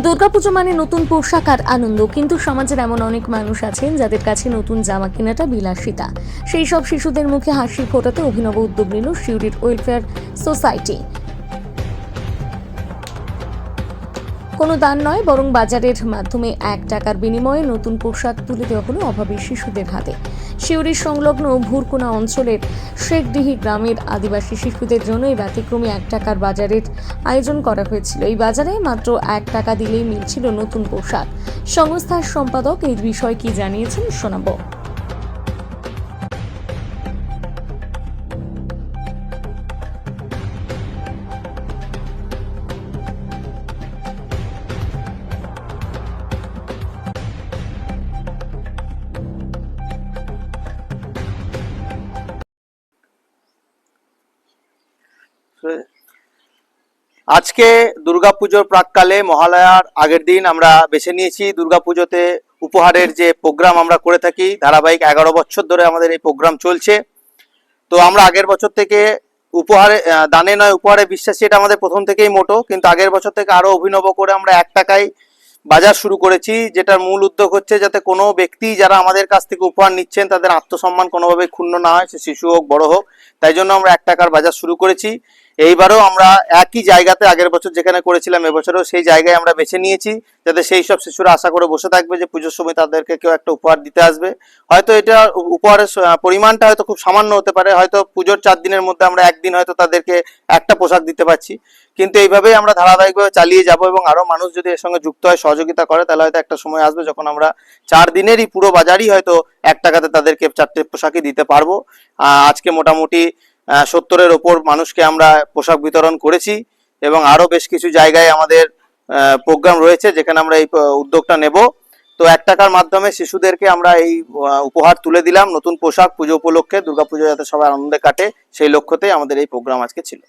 দুর্গাপুজো মানে নতুন পোশাক আর আনন্দ, কিন্তু সমাজের এমন অনেক মানুষ আছেন যাদের কাছে নতুন জামা কেনাটা বিলাসিতা। সেই সব শিশুদের মুখে হাসি ফোটাতে অভিনব উদ্যোগ নিল শিউরির ওয়েলফেয়ার সোসাইটি। কোনো দান নয়, বরং বাজারের মাধ্যমে এক টাকার বিনিময়ে নতুন পোশাক তুলে দেওয়া হলো অভাবী শিশুদের হাতে। শিউরির সংলগ্ন ভুরকুনা অঞ্চলের শেখডিহি গ্রামের আদিবাসী শিশুদের জন্য এই ব্যতিক্রমী এক টাকার বাজারের আয়োজন করা হয়েছিল। এই বাজারে মাত্র এক টাকা দিলেই মিলছিল নতুন পোশাক। সংস্থার সম্পাদক এই বিষয়ে কি জানিয়েছেন শোনাবো। আজকে দুর্গাপুজোর প্রাককালে মহালয়ার আগের দিন আমরা বেছে নিয়েছি দুর্গাপুজোতে উপহারের যে প্রোগ্রাম আমরা করে থাকি, ধারাবাহিক এগারো বছর ধরে আমাদের এই প্রোগ্রাম চলছে। তো আমরা আগের বছর থেকে উপহারে দানে নয়, উপহারে বিশ্বাসী, এটা আমাদের প্রথম থেকেই মোটো। কিন্তু আগের বছর থেকে আরও অভিনব করে আমরা এক টাকায় বাজার শুরু করেছি, যেটার মূল উদ্যোগ হচ্ছে যাতে কোনো ব্যক্তি যারা আমাদের কাছ থেকে উপহার নিচ্ছেন, তাদের আত্মসম্মান কোনোভাবে ক্ষুণ্ণ না হয়, সে শিশু হোক, বড় হোক, তাই জন্য আমরা এক টাকার বাজার শুরু করেছি। এইবারও আমরা একই জায়গাতে আগের বছর যেখানে করেছিলাম, এবছরও সেই জায়গায় আমরা বেছে নিয়েছি, যাতে সেই সব শিশুরা আশা করে বসে থাকবে যে পুজোর সময় তাদেরকে কেউ একটা উপহার দিতে আসবে। হয়তো এটা উপহারের পরিমাণটা হয়তো খুব সামান্য হতে পারে, হয়তো পুজোর চার দিনের মধ্যে আমরা একদিন হয়তো তাদেরকে একটা পোশাক দিতে পারছি। কিন্তু এইভাবেই আমরা ধারাবাহিকভাবে চালিয়ে যাব এবং আরও মানুষ যদি এর সঙ্গে যুক্ত হয়, সহযোগিতা করে, তাহলে হয়তো একটা সময় আসবে যখন আমরা চার দিনেরই পুরো বাজারই হয়তো এক টাকাতে তাদেরকে চারটে পোশাকই দিতে পারব। আজকে মোটামুটি সত্তরের ওপর মানুষকে আমরা পোশাক বিতরণ করেছি এবং আরও বেশ কিছু জায়গায় আমাদের প্রোগ্রাম রয়েছে যেখানে আমরা এই উদ্যোগটা নেব। তো এক টাকার মাধ্যমে শিশুদেরকে আমরা এই উপহার তুলে দিলাম। নতুন পোশাক পুজো উপলক্ষে দুর্গাপুজো যাতে সবাই আনন্দে কাটে, সেই লক্ষ্যতেই আমাদের এই প্রোগ্রাম আজকে ছিল।